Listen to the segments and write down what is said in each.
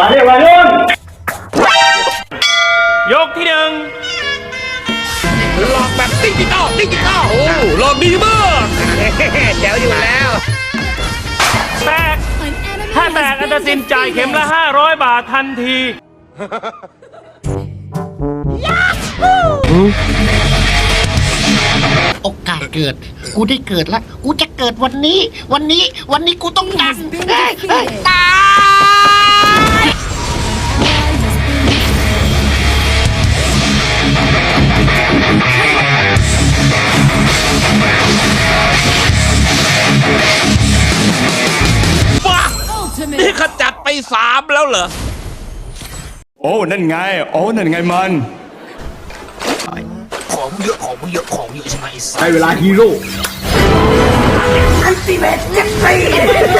มาเรียกวัยรุ่นยกที่หนึ่งหลอกแบบดิจิตอลดิจิตอลโอ้หลอกดีมากแจ๋วอยู่แล้ว แตก ถ้าแตกอันตรสินจ่ายเข็มละ 500 บาททันทีโอกาสเกิด กูได้เกิดแล้ว กูจะเกิดวันนี้ วันนี้ วันนี้กูต้องดังเอ้ สามแล้วเหรอ โอ้นั่นไง โอ้นั่นไงมันของเยอะของเยอะของเยอะใช่ไหมไอ้สัส ได้เวลาฮีโร่เ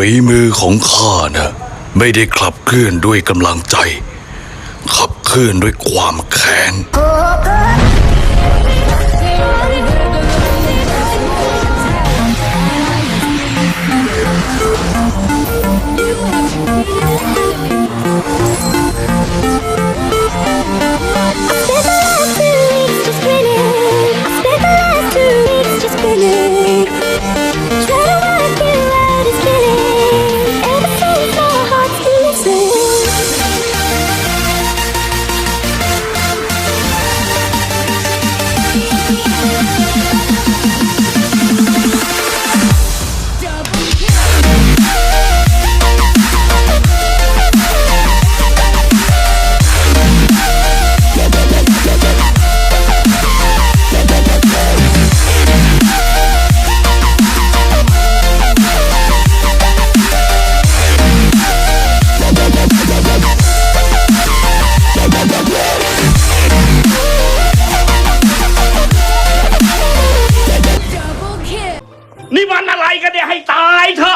ฝีมือของข้านะไม่ได้ขับเคลื่อนด้วยกำลังใจ ขับเคลื่อนด้วยความแค้น กันเนี่ยให้ตายเถอะ